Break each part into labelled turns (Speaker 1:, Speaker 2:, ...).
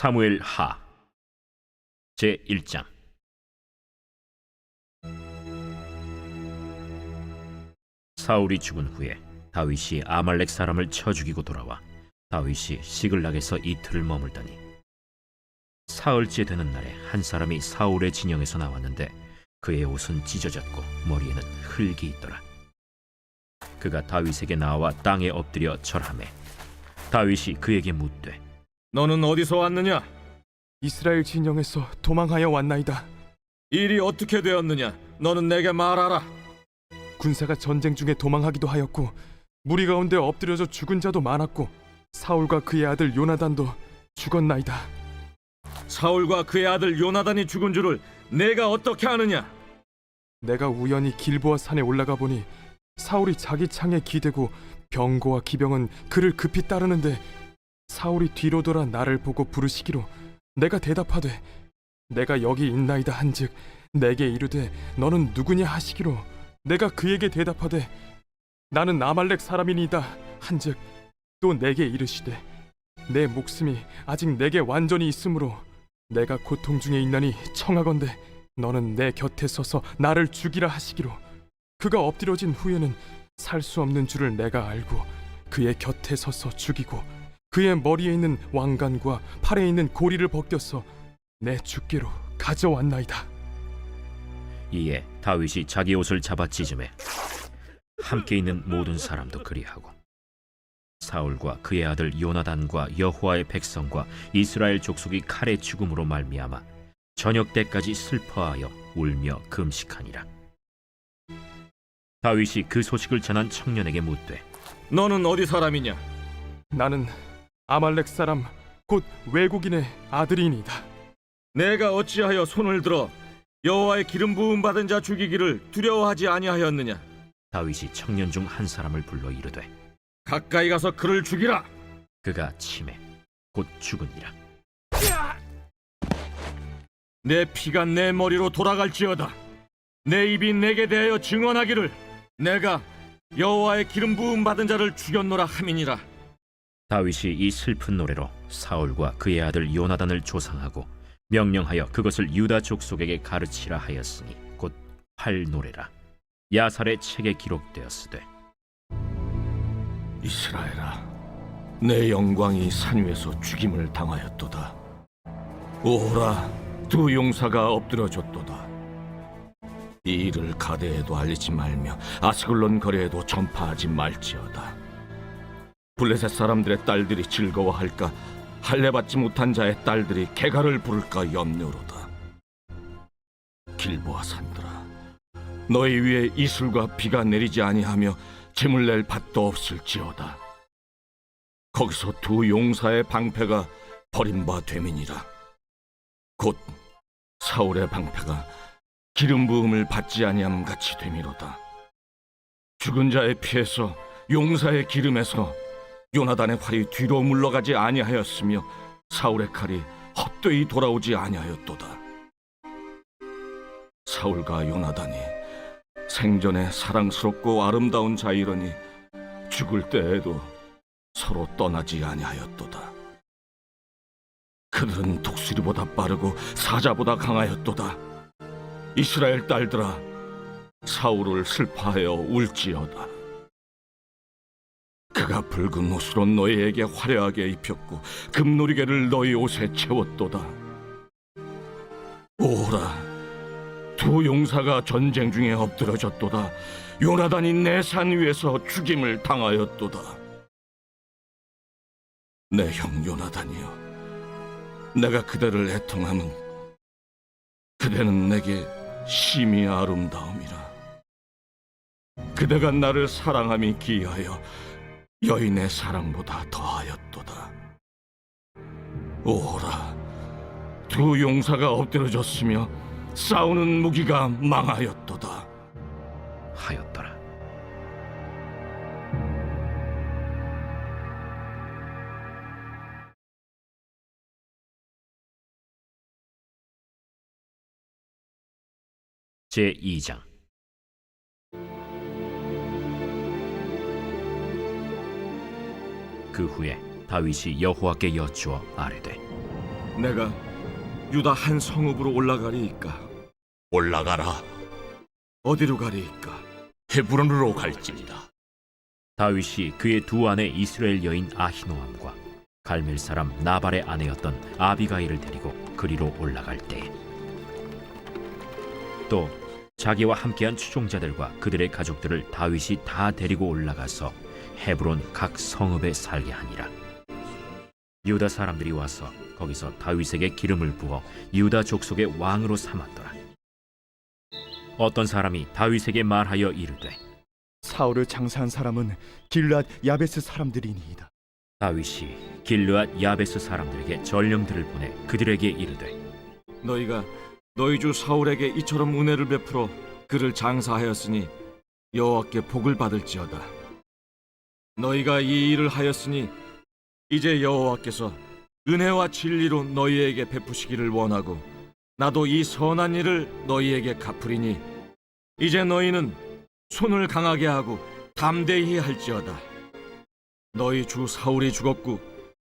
Speaker 1: 사무엘 하. 제 1장. 사울이 죽은 후에 다윗이 아말렉 사람을 쳐 죽이고 돌아와 다윗이 시글락에서 이틀을 머물더니 사흘째 되는 날에 한 사람이 사울의 진영에서 나왔는데 그의 옷은 찢어졌고 머리에는 흙이 있더라. 그가 다윗에게 나와 땅에 엎드려 절하매 다윗이 그에게 묻되
Speaker 2: 너는 어디서 왔느냐?
Speaker 3: 이스라엘 진영에서 도망하여 왔나이다.
Speaker 2: 일이 어떻게 되었느냐? 너는 내게 말하라.
Speaker 3: 군사가 전쟁 중에 도망하기도 하였고 무리 가운데 엎드려져 죽은 자도 많았고 사울과 그의 아들 요나단도 죽었나이다.
Speaker 2: 사울과 그의 아들 요나단이 죽은 줄을 내가 어떻게 아느냐?
Speaker 3: 내가 우연히 길보아 산에 올라가 보니 사울이 자기 창에 기대고 병거와 기병은 그를 급히 따르는데 사울이 뒤로 돌아 나를 보고 부르시기로 내가 대답하되 내가 여기 있나이다 한즉 내게 이르되 너는 누구냐 하시기로 내가 그에게 대답하되 나는 아말렉 사람이니이다 한즉 또 내게 이르시되 내 목숨이 아직 내게 완전히 있으므로 내가 고통 중에 있나니 청하건대 너는 내 곁에 서서 나를 죽이라 하시기로 그가 엎드려진 후에는 살 수 없는 줄을 내가 알고 그의 곁에 서서 죽이고 그의 머리에 있는 왕관과 팔에 있는 고리를 벗겨서 내 주께로 가져왔나이다.
Speaker 1: 이에 다윗이 자기 옷을 잡아 찢음에 함께 있는 모든 사람도 그리하고 사울과 그의 아들 요나단과 여호와의 백성과 이스라엘 족속이 칼의 죽음으로 말미암아 저녁 때까지 슬퍼하여 울며 금식하니라 다윗이 그 소식을 전한 청년에게 묻되
Speaker 2: 너는 어디 사람이냐?
Speaker 3: 나는 아말렉 사람 곧 외국인의 아들이니이다.
Speaker 2: 내가 어찌하여 손을 들어 여호와의 기름 부음 받은 자 죽이기를 두려워하지 아니하였느냐?
Speaker 1: 다윗이 청년 중 한 사람을 불러 이르되
Speaker 2: 가까이 가서 그를 죽이라.
Speaker 1: 그가 치매 곧 죽으니라
Speaker 2: 내 피가 내 머리로 돌아갈지어다. 내 입이 내게 대하여 증언하기를 내가 여호와의 기름 부음 받은 자를 죽였노라 함이니라.
Speaker 1: 다윗이 이 슬픈 노래로 사울과 그의 아들 요나단을 조상하고 명령하여 그것을 유다 족속에게 가르치라 하였으니 곧 팔 노래라 야살의 책에 기록되었으되
Speaker 4: 이스라엘아, 내 영광이 산 위에서 죽임을 당하였도다. 오라, 두 용사가 엎드려졌도다. 이 일을 가데에도 알리지 말며 아스글론 거리에도 전파하지 말지어다. 블레셋 사람들의 딸들이 즐거워할까? 할례 받지 못한 자의 딸들이 개가를 부를까 염려로다. 길보아 산들아, 너희 위에 이슬과 비가 내리지 아니하며 재물 낼 밭도 없을지어다. 거기서 두 용사의 방패가 버림바 됨이니라. 곧 사울의 방패가 기름 부음을 받지 아니함 같이 됨이로다. 죽은 자의 피에서 용사의 기름에서 요나단의 활이 뒤로 물러가지 아니하였으며 사울의 칼이 헛되이 돌아오지 아니하였도다. 사울과 요나단이 생전에 사랑스럽고 아름다운 자이러니 죽을 때에도 서로 떠나지 아니하였도다. 그들은 독수리보다 빠르고 사자보다 강하였도다. 이스라엘 딸들아, 사울을 슬퍼하여 울지어다. 그가 붉은 옷으로 너희에게 화려하게 입혔고 금놀이개를 너희 옷에 채웠도다. 오라, 두 용사가 전쟁 중에 엎드러졌도다. 요나단이 내 산 위에서 죽임을 당하였도다. 내 형 요나단이여, 내가 그대를 애통함은 그대는 내게 심히 아름다움이라. 그대가 나를 사랑함이 기하여 여인의 사랑보다 더하였도다. 오라, 두 용사가 엎드러졌으며 싸우는 무기가 망하였도다.
Speaker 1: 하였더라 제 2장 그 후에 다윗이 여호와께 여쭈어 아뢰되
Speaker 2: 내가 유다 한 성읍으로 올라가리이까
Speaker 4: 올라가라.
Speaker 2: 어디로 가리이까
Speaker 4: 헤브론으로 갈지니라.
Speaker 1: 다윗이 그의 두 아내 이스라엘 여인 아히노암과 갈멜 사람 나발의 아내였던 아비가일을 데리고 그리로 올라갈 때에 또 자기와 함께한 추종자들과 그들의 가족들을 다윗이 다 데리고 올라가서 헤브론 각 성읍에 살게 하니라. 유다 사람들이 와서 거기서 다윗에게 기름을 부어 유다 족속의 왕으로 삼았더라. 어떤 사람이 다윗에게 말하여 이르되
Speaker 5: 사울을 장사한 사람은 길앗 야베스 사람들이니이다.
Speaker 1: 다윗이 길르앗 야베스 사람들에게 전령들을 보내 그들에게 이르되
Speaker 2: 너희가 너희 주 사울에게 이처럼 은혜를 베풀어 그를 장사하였으니 여호와께 복을 받을지어다 너희가 이 일을 하였으니 이제 여호와께서 은혜와 진리로 너희에게 베푸시기를 원하고 나도 이 선한 일을 너희에게 갚으리니 이제 너희는 손을 강하게 하고 담대히 할지어다. 너희 주 사울이 죽었고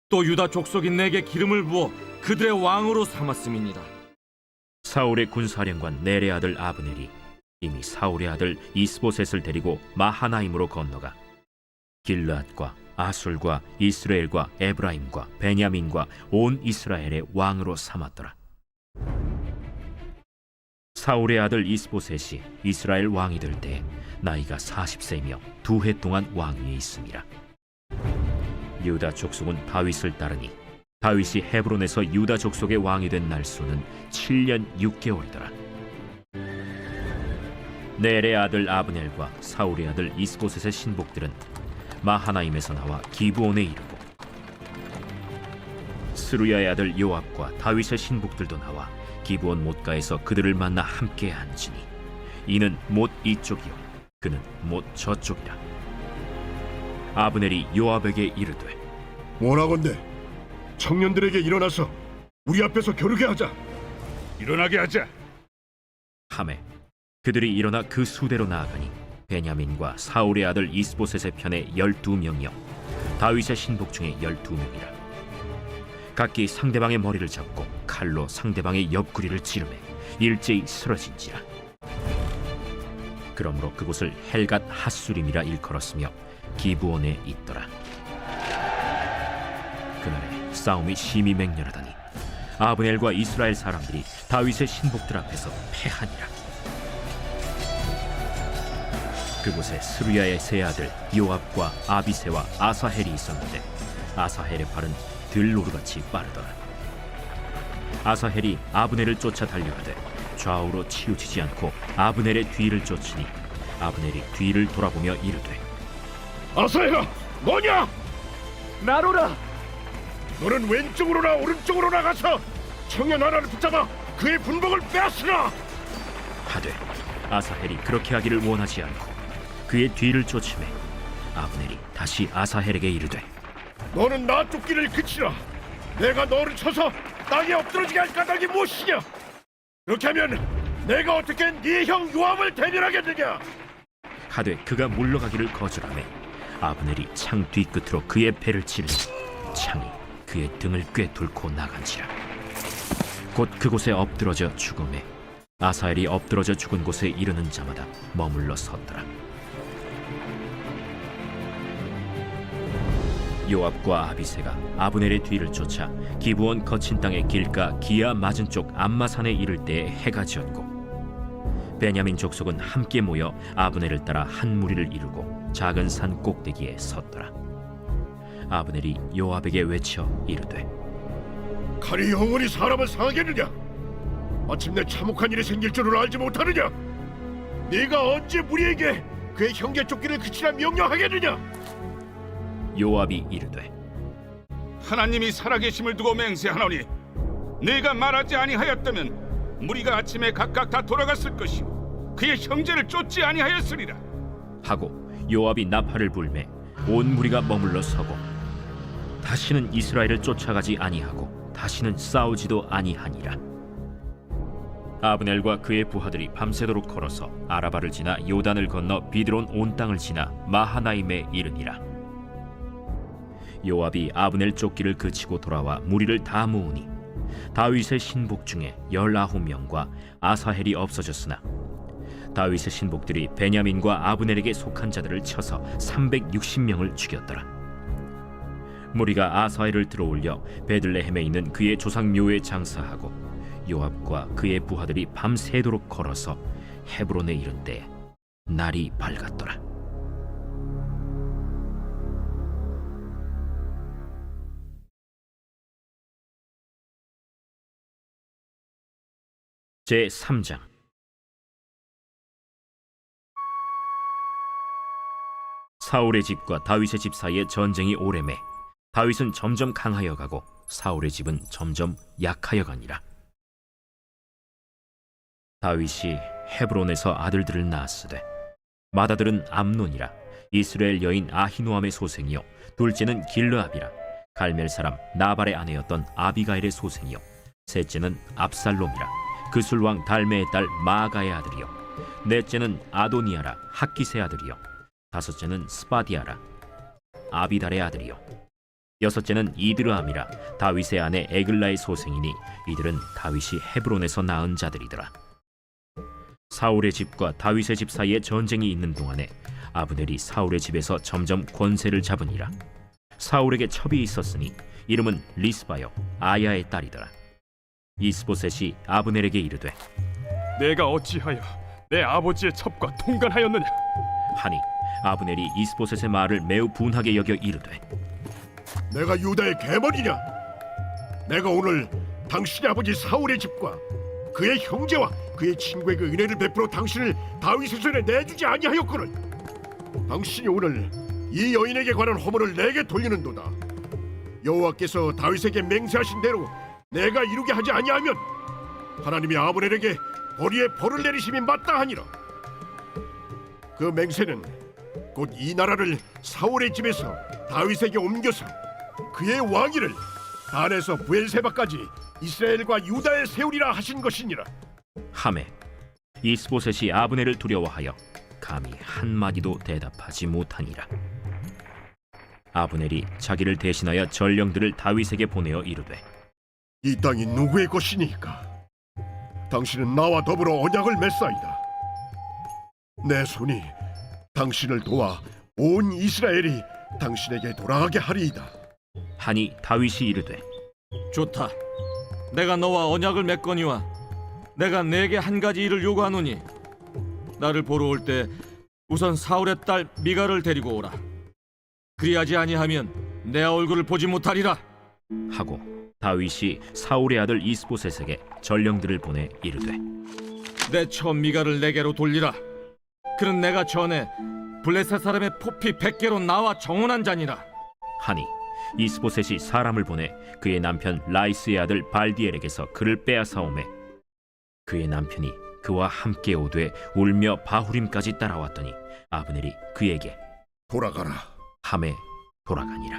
Speaker 2: 또 유다 족속이 내게 기름을 부어 그들의 왕으로 삼았음이니라.
Speaker 1: 사울의 군사령관 넬의 아들 아브넬이 이미 사울의 아들 이스보셋을 데리고 마하나임으로 건너가 길르앗과 아술과 이스라엘과 에브라임과 베냐민과 온 이스라엘의 왕으로 삼았더라. 사울의 아들 이스보셋이 이스라엘 왕이 될 때 나이가 40세이며 두 해 동안 왕위에 있음이라. 유다 족속은 다윗을 따르니 다윗이 헤브론에서 유다 족속의 왕이 된 날수는 7년 6개월이더라. 넬의 아들 아브넬과 사울의 아들 이스보셋의 신복들은 마하나임에서 나와 기브온에 이르고 스루야의 아들 요압과 다윗의 신복들도 나와 기브온 못가에서 그들을 만나 함께 앉으니 이는 못 이쪽이요 그는 못 저쪽이라. 아브넬이 요압에게 이르되
Speaker 6: 원하건대 청년들에게 일어나서 우리 앞에서 겨루게 하자.
Speaker 4: 일어나게 하자.
Speaker 1: 함에 그들이 일어나 그 수대로 나아가니 베냐민과 사울의 아들 이스보셋의 편에 열두 명이요. 다윗의 신복 중에 열두 명이라. 각기 상대방의 머리를 잡고 칼로 상대방의 옆구리를 찌르매 일제히 쓰러진지라. 그러므로 그곳을 헬갓 핫수림이라 일컬었으며 기브온에 있더라. 그날에 싸움이 심히 맹렬하다니 아브넬과 이스라엘 사람들이 다윗의 신복들 앞에서 패하니라 그곳에 스루야의 세 아들 요압과 아비세와 아사헬이 있었는데 아사헬의 발은 들노루같이 빠르더라. 아사헬이 아브넬을 쫓아 달려가되 좌우로 치우치지 않고 아브넬의 뒤를 쫓으니 아브넬이 뒤를 돌아보며 이르되
Speaker 6: 아사야, 뭐냐?
Speaker 5: 나로라.
Speaker 6: 너는 왼쪽으로나 오른쪽으로 나가서 청년 하나를 붙잡아 그의 분복을 빼앗으라.
Speaker 1: 하되 아사헬이 그렇게 하기를 원하지 않고 그의 뒤를 쫓음에 아브넬이 다시 아사헬에게 이르되
Speaker 6: 너는 나 쫓기를 그치라. 내가 너를 쳐서 땅에 엎드러지게 할 까닭이 무엇이냐? 그렇게 하면 내가 어떻게 네 형 요압을 대면하겠느냐?
Speaker 1: 하되 그가 물러가기를 거절하매 아브넬이 창 뒤끝으로 그의 배를 찌르니 창이 그의 등을 꿰뚫고 나간지라 곧 그곳에 엎드러져 죽음에 아사엘이 엎드러져 죽은 곳에 이르는 자마다 머물러 섰더라 요압과 아비세가 아브넬의 뒤를 쫓아 기브온 거친 땅의 길가 기아 맞은 쪽 암마산에 이를 때에 해가 지었고 베냐민 족속은 함께 모여 아브넬을 따라 한 무리를 이루고 작은 산 꼭대기에 섰더라. 아브넬이 요압에게 외쳐 이르되
Speaker 6: 칼이 영원히 사람을 상하겠느냐? 마침내 참혹한 일이 생길 줄을 알지 못하느냐? 네가 언제 우리에게 그의 형제 쫓기를 그치라 명령하겠느냐?
Speaker 1: 요압이 이르되
Speaker 7: 하나님이 살아계심을 두고 맹세하노니 네가 말하지 아니하였다면 무리가 아침에 각각 다 돌아갔을 것이요 그의 형제를 쫓지 아니하였으리라
Speaker 1: 하고 요압이 나팔을 불매 온 무리가 머물러 서고 다시는 이스라엘을 쫓아가지 아니하고 다시는 싸우지도 아니하니라. 아브넬과 그의 부하들이 밤새도록 걸어서 아라바를 지나 요단을 건너 비드론 온 땅을 지나 마하나임에 이르니라. 요압이 아브넬 쫓기를 그치고 돌아와 무리를 다 모으니 다윗의 신복 중에 열아홉 명과 아사헬이 없어졌으나 다윗의 신복들이 베냐민과 아브넬에게 속한 자들을 쳐서 360명을 죽였더라. 무리가 아사헬을 들어올려 베들레헴에 있는 그의 조상 묘에 장사하고 요압과 그의 부하들이 밤새도록 걸어서 헤브론에 이른 때에 날이 밝았더라. 제 3장 사울의 집과 다윗의 집 사이에 전쟁이 오래매 다윗은 점점 강하여 가고 사울의 집은 점점 약하여 가니라. 다윗이 헤브론에서 아들들을 낳았으되 맏아들은 암논이라 이스라엘 여인 아히노암의 소생이요 둘째는 길르압이라 갈멜 사람 나발의 아내였던 아비가일의 소생이요 셋째는 압살롬이라 그술 왕 달메의 딸 마아가의 아들이요. 넷째는 아도니아라 학기스의 아들이요. 다섯째는 스바디아라 아비달의 아들이요. 여섯째는 이드르함이라 다윗의 아내 에글라의 소생이니 이들은 다윗이 헤브론에서 낳은 자들이더라. 사울의 집과 다윗의 집 사이에 전쟁이 있는 동안에 아브넬이 사울의 집에서 점점 권세를 잡으니라. 사울에게 첩이 있었으니 이름은 리스바요 아야의 딸이더라 이스보셋이 아브넬에게 이르되
Speaker 3: 내가 어찌하여 내 아버지의 첩과 통간하였느냐
Speaker 1: 하니 아브넬이 이스보셋의 말을 매우 분하게 여겨 이르되
Speaker 6: 내가 유다의 개머리냐? 내가 오늘 당신의 아버지 사울의 집과 그의 형제와 그의 친구에게 은혜를 베풀어 당신을 다윗의 손에 내주지 아니하였거늘. 당신이 오늘 이 여인에게 관한 허물을 내게 돌리는도다. 여호와께서 다윗에게 맹세하신 대로 내가 이루게 하지 아니하면 하나님이 아브넬에게 벌이에 벌을 내리심이 마땅하니라. 그 맹세는 곧 이 나라를 사울의 집에서 다윗에게 옮겨서 그의 왕위를 단에서 부엘세바까지 이스라엘과 유다에 세우리라 하신 것이니라.
Speaker 1: 하메 이스보셋이 아브넬을 두려워하여 감히 한 마디도 대답하지 못하니라 아브넬이 자기를 대신하여 전령들을 다윗에게 보내어 이르되
Speaker 6: 이 땅이 누구의 것이니까? 당신은 나와 더불어 언약을 맺사이다. 내 손이 당신을 도와 온 이스라엘이 당신에게 돌아가게 하리이다.
Speaker 1: 하니 다윗이 이르되
Speaker 2: 좋다. 내가 너와 언약을 맺거니와 내가 내게 한 가지 일을 요구하노니 나를 보러 올 때 우선 사울의 딸 미가를 데리고 오라. 그리하지 아니하면 내 얼굴을 보지 못하리라.
Speaker 1: 하고 다윗이 사울의 아들 이스보셋에게 전령들을 보내 이르되
Speaker 2: 내처 미가를 내게로 돌리라. 그는 내가 전에 블레셋 사람의 포피 백 개로 나와 정원한 자니라.
Speaker 1: 하니 이스보셋이 사람을 보내 그의 남편 라이스의 아들 발디엘에게서 그를 빼앗아오매 그의 남편이 그와 함께 오되 울며 바후림까지 따라왔더니 아브넬이 그에게
Speaker 6: 돌아가라.
Speaker 1: 함에 돌아가니라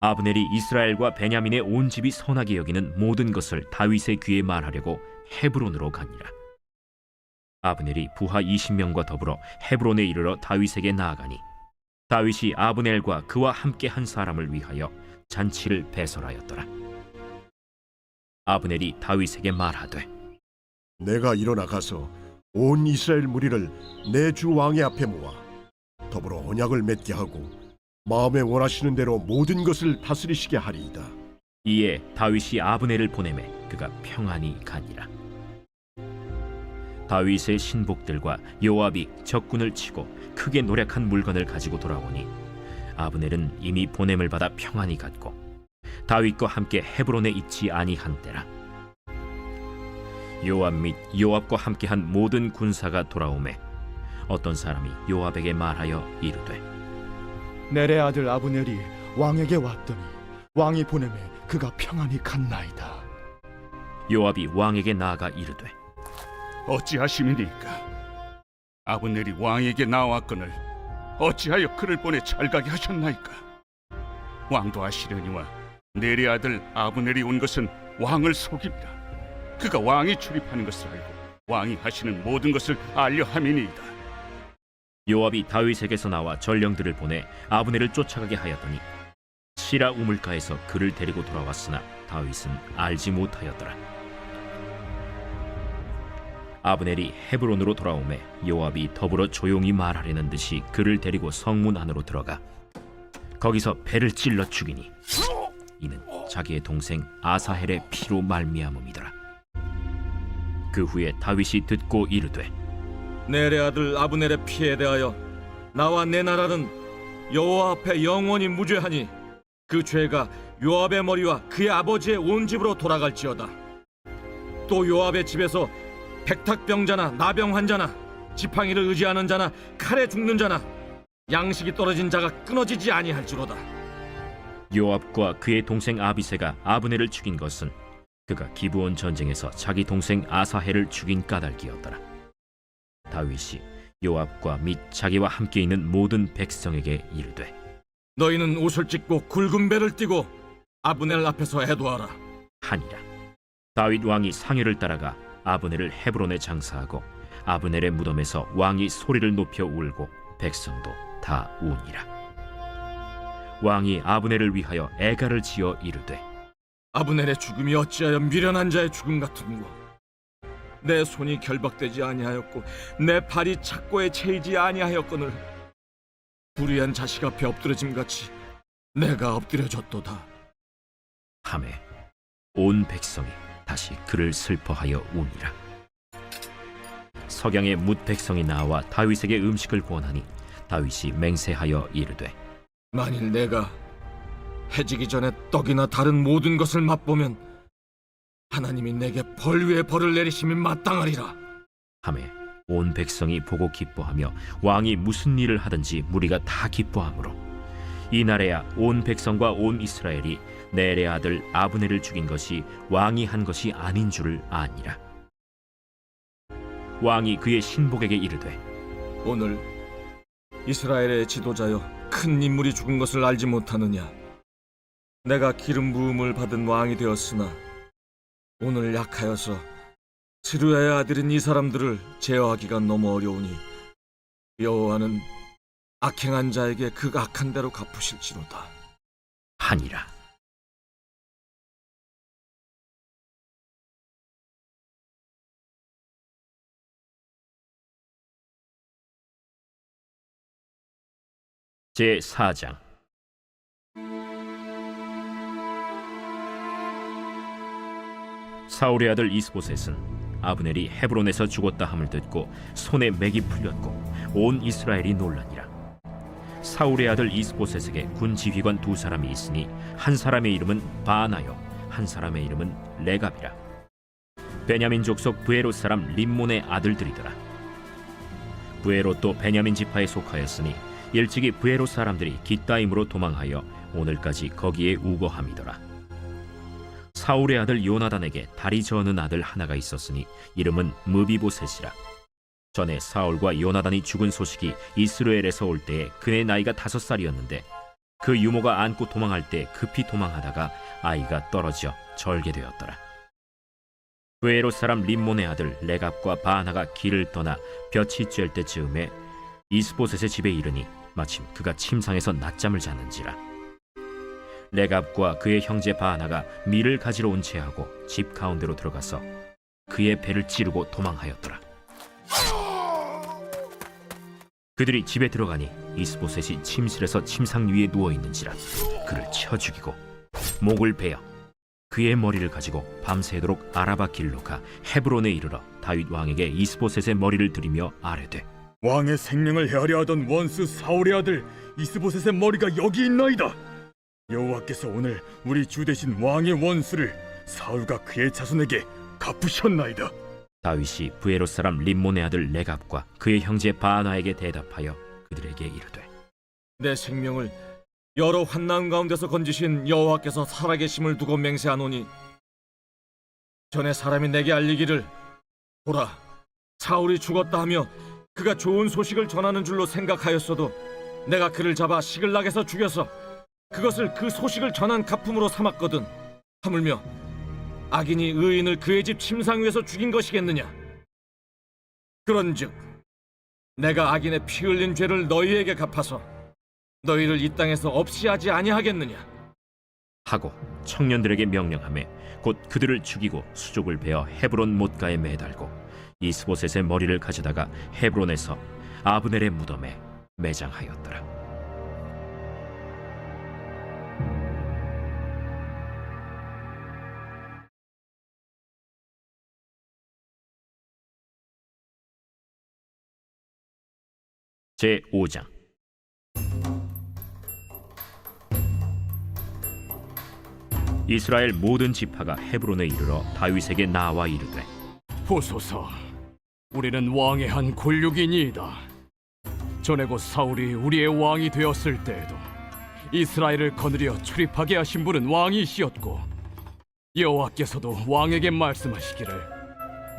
Speaker 1: 아브넬이 이스라엘과 베냐민의 온 집이 선하게 여기는 모든 것을 다윗의 귀에 말하려고 헤브론으로 가니라. 아브넬이 부하 20명과 더불어 헤브론에 이르러 다윗에게 나아가니 다윗이 아브넬과 그와 함께 한 사람을 위하여 잔치를 배설하였더라. 아브넬이 다윗에게 말하되
Speaker 6: 내가 일어나 가서 온 이스라엘 무리를 내 주 왕의 앞에 모아 더불어 언약을 맺게 하고 마음에 원하시는 대로 모든 것을 다스리시게 하리이다.
Speaker 1: 이에 다윗이 아브넬을 보내매 그가 평안히 가니라. 다윗의 신복들과 요압이 적군을 치고 크게 노력한 물건을 가지고 돌아오니 아브넬은 이미 보냄을 받아 평안히 갔고 다윗과 함께 헤브론에 있지 아니한 때라. 요압 및 요압과 함께한 모든 군사가 돌아오매 어떤 사람이 요압에게 말하여 이르되
Speaker 5: 내레 아들 아브넬이 왕에게 왔더니 왕이 보내매 그가 평안히 갔나이다.
Speaker 1: 요압이 왕에게 나아가 이르되
Speaker 7: 어찌하심이니까? 아브넬이 왕에게 나왔거늘 어찌하여 그를 보내 찰가게 하셨나이까? 왕도 아시려니와 내리 아들 아브넬이 온 것은 왕을 속입니다. 그가 왕이 출입하는 것을 알고 왕이 하시는 모든 것을 알려 함이니이다
Speaker 1: 요압이 다윗에게서 나와 전령들을 보내 아브넬을 쫓아가게 하였더니 시라 우물가에서 그를 데리고 돌아왔으나 다윗은 알지 못하였더라. 아브넬이 헤브론으로 돌아오매 요압이 더불어 조용히 말하려는 듯이 그를 데리고 성문 안으로 들어가 거기서 배를 찔러 죽이니 이는 자기의 동생 아사헬의 피로 말미암음이더라. 그 후에 다윗이 듣고 이르되
Speaker 2: 내레 아들 아브넬의 피에 대하여 나와 내 나라는 여호와 앞에 영원히 무죄하니 그 죄가 요압의 머리와 그의 아버지의 온 집으로 돌아갈지어다. 또 요압의 집에서 백탁병자나 나병 환자나 지팡이를 의지하는 자나 칼에 죽는 자나 양식이 떨어진 자가 끊어지지 아니할지로다.
Speaker 1: 요압과 그의 동생 아비세가 아브넬을 죽인 것은 그가 기브온 전쟁에서 자기 동생 아사헬을 죽인 까닭이었더라. 다윗이 요압과 및 자기와 함께 있는 모든 백성에게 이르되
Speaker 2: 너희는 옷을 찢고 굵은 배를 띠고 아브넬 앞에서 애도하라.
Speaker 1: 하니라. 다윗 왕이 상유를 따라가 아브넬을 헤브론에 장사하고 아브넬의 무덤에서 왕이 소리를 높여 울고 백성도 다 우니라. 왕이 아브넬을 위하여 애가를 지어 이르되
Speaker 2: 아브넬의 죽음이 어찌하여 미련한 자의 죽음 같은고 내 손이 결박되지 아니하였고 내 발이 착고에 채이지 아니하였거늘 불의한 자식 앞에 엎드려짐 같이 내가 엎드려졌도다
Speaker 1: 함에 온 백성이 다시 그를 슬퍼하여 우니라. 석양의 뭇 백성이 나와 다윗에게 음식을 구원하니 다윗이 맹세하여 이르되
Speaker 2: 만일 내가 해지기 전에 떡이나 다른 모든 것을 맛보면 하나님이 내게 벌 위에 벌을 내리심이 마땅하리라.
Speaker 1: 함에 온 백성이 보고 기뻐하며 왕이 무슨 일을 하든지 무리가 다 기뻐하므로. 이날에야 온 백성과 온 이스라엘이 넬의 아들 아브넬을 죽인 것이 왕이 한 것이 아닌 줄을 아니라. 왕이 그의 신복에게 이르되
Speaker 2: 오늘 이스라엘의 지도자여 큰 인물이 죽은 것을 알지 못하느냐? 내가 기름 부음을 받은 왕이 되었으나 오늘 약하여서 스루야의 아들인 이 사람들을 제어하기가 너무 어려우니 여호와는 악행한 자에게 그 악한 대로 갚으실지로다.
Speaker 1: 하니라. 제 4장 사울의 아들 이스보셋은 아브넬이 헤브론에서 죽었다 함을 듣고 손에 맥이 풀렸고 온 이스라엘이 놀라니라. 사울의 아들 이스보셋에게 군 지휘관 두 사람이 있으니 한 사람의 이름은 바나요 한 사람의 이름은 레갑이라. 베냐민 족속 부에롯 사람 림몬의 아들들이더라. 부에롯도 베냐민 지파에 속하였으니 일찍이 부에롯 사람들이 기따임으로 도망하여 오늘까지 거기에 우거함이더라 사울의 아들 요나단에게 다리 저는 아들 하나가 있었으니 이름은 무비보셋이라 전에 사울과 요나단이 죽은 소식이 이스라엘에서 올 때에 그의 나이가 다섯 살이었는데 그 유모가 안고 도망할 때 급히 도망하다가 아이가 떨어져 절개되었더라. 부에로 사람 림몬의 아들 레갑과 바나가 길을 떠나 볕이 쬐을 때 즈음에 이스보셋의 집에 이르니 마침 그가 침상에서 낮잠을 자는지라. 레갑과 그의 형제 바나가 밀을 가지러 온 채하고 집 가운데로 들어가서 그의 배를 찌르고 도망하였더라. 그들이 집에 들어가니 이스보셋이 침실에서 침상 위에 누워 있는지라 그를 쳐 죽이고 목을 베어 그의 머리를 가지고 밤새도록 아라바 길로 가 헤브론에 이르러 다윗 왕에게 이스보셋의 머리를 들이며 아뢰되
Speaker 5: 왕의 생명을 헤아려 하던 원수 사울의 아들 이스보셋의 머리가 여기 있나이다. 여호와께서 오늘 우리 주 대신 왕의 원수를 사울과 그의 자손에게 갚으셨나이다.
Speaker 1: 다윗이 부에롯 사람 림몬의 아들 레갑과 그의 형제 바나에게 대답하여 그들에게 이르되
Speaker 2: 내 생명을 여러 환난 가운데서 건지신 여호와께서 살아계심을 두고 맹세하노니 전에 사람이 내게 알리기를 보라 사울이 죽었다 하며 그가 좋은 소식을 전하는 줄로 생각하였어도 내가 그를 잡아 시글락에서 죽여서 그것을 그 소식을 전한 가품으로 삼았거든. 하물며 악인이 의인을 그의 집 침상 위에서 죽인 것이겠느냐? 그런즉 내가 악인의 피 흘린 죄를 너희에게 갚아서 너희를 이 땅에서 없이 하지 아니하겠느냐?
Speaker 1: 하고 청년들에게 명령하매 곧 그들을 죽이고 수족을 베어 헤브론 못가에 매달고 이스보셋의 머리를 가져다가 헤브론에서 아브넬의 무덤에 매장하였더라. 제 5장 이스라엘 모든 지파가 헤브론에 이르러 다윗에게 나와 이르되
Speaker 8: 보소서, 우리는 왕의 한 권력이니이다. 전에 곧 사울이 우리의 왕이 되었을 때에도 이스라엘을 거느려 출입하게 하신 분은 왕이시었고 여호와께서도 왕에게 말씀하시기를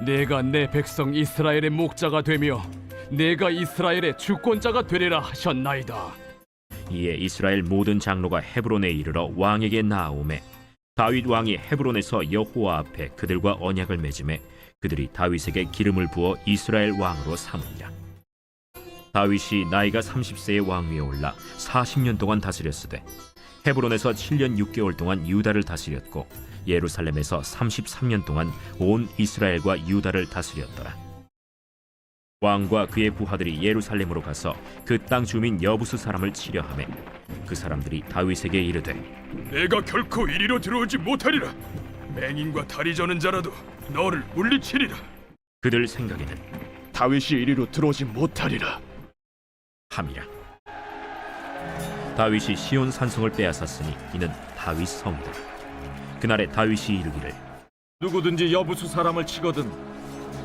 Speaker 8: 내가 내 백성 이스라엘의 목자가 되며 내가 이스라엘의 주권자가 되리라 하셨나이다.
Speaker 1: 이에 이스라엘 모든 장로가 헤브론에 이르러 왕에게 나아오매 다윗 왕이 헤브론에서 여호와 앞에 그들과 언약을 맺음에 그들이 다윗에게 기름을 부어 이스라엘 왕으로 삼으니라 다윗이 나이가 30세의 왕위에 올라 40년 동안 다스렸으되 헤브론에서 7년 6개월 동안 유다를 다스렸고 예루살렘에서 33년 동안 온 이스라엘과 유다를 다스렸더라 왕과 그의 부하들이 예루살렘으로 가서 그 땅 주민 여부수 사람을 치려 하매 그 사람들이 다윗에게 이르되
Speaker 5: 내가 결코 이리로 들어오지 못하리라. 맹인과 다리 저는 자라도 너를 물리치리라.
Speaker 1: 그들 생각에는
Speaker 8: 다윗이 이리로 들어오지 못하리라.
Speaker 1: 함이라 다윗이 시온 산성을 빼앗았으니 이는 다윗 성이다 그날에 다윗이 이르기를
Speaker 2: 누구든지 여부수 사람을 치거든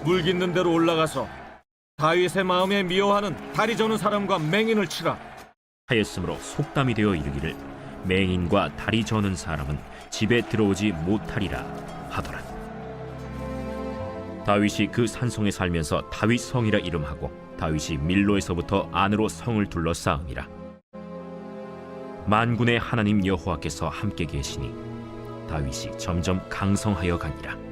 Speaker 2: 물 깃는 대로 올라가서 다윗의 마음에 미워하는 다리 저는 사람과 맹인을 치라.
Speaker 1: 하였으므로 속담이 되어 이르기를 맹인과 다리 저는 사람은 집에 들어오지 못하리라 하더라. 다윗이 그 산성에 살면서 다윗 성이라 이름하고 다윗이 밀로에서부터 안으로 성을 둘러 쌓음이라. 만군의 하나님 여호와께서 함께 계시니 다윗이 점점 강성하여 가니라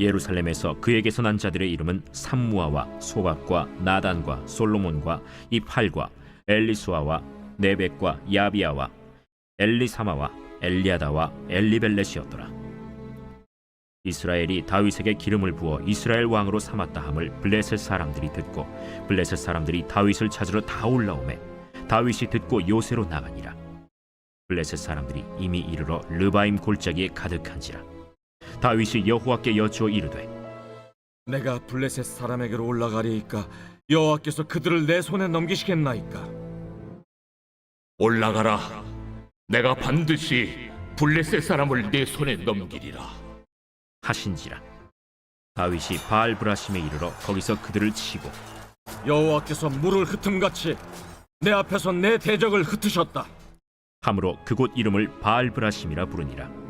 Speaker 1: 예루살렘에서 그에게서 난 자들의 이름은 삼무아와 소박과 나단과 솔로몬과 이팔과 엘리수아와 네벡과 야비아와 엘리사마와 엘리아다와 엘리벨렛이었더라. 이스라엘이 다윗에게 기름을 부어 이스라엘 왕으로 삼았다 함을 블레셋 사람들이 듣고 블레셋 사람들이 다윗을 찾으러 다 올라오매 다윗이 듣고 요새로 나가니라. 블레셋 사람들이 이미 이르러 르바임 골짜기에 가득한지라. 다윗이 여호와께 여쭈어 이르되
Speaker 2: 내가 블레셋 사람에게로 올라가리이까 여호와께서 그들을 내 손에 넘기시겠나이까
Speaker 4: 올라가라. 내가 반드시 블레셋 사람을 내 손에 넘기리라.
Speaker 1: 하신지라. 다윗이 바알 브라심에 이르러 거기서 그들을 치고
Speaker 2: 여호와께서 물을 흩음같이 내 앞에서 내 대적을 흩으셨다
Speaker 1: 함으로 그곳 이름을 바알 브라심이라 부르니라.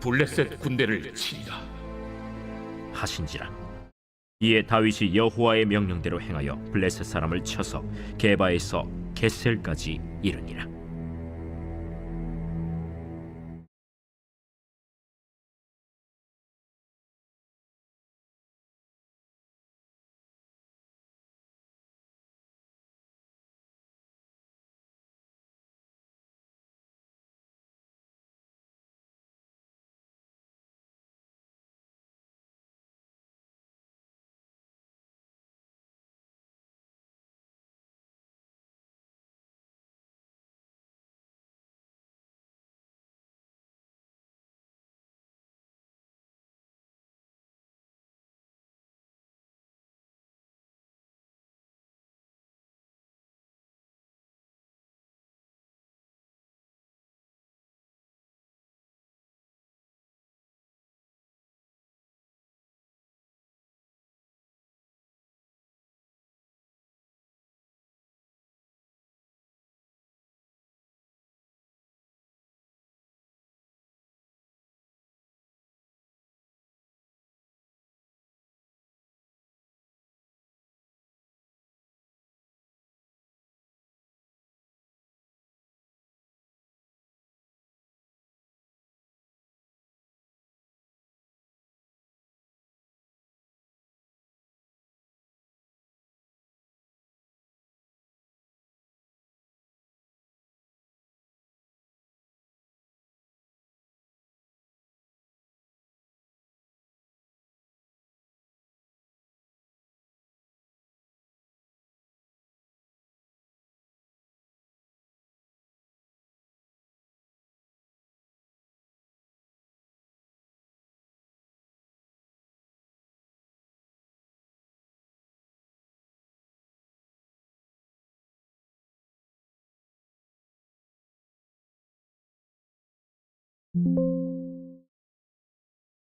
Speaker 4: 블레셋 군대를 치리라.
Speaker 1: 하신지라. 이에 다윗이 여호와의 명령대로 행하여 블레셋 사람을 쳐서 게바에서 겟셀까지 이르니라.
Speaker 9: 음.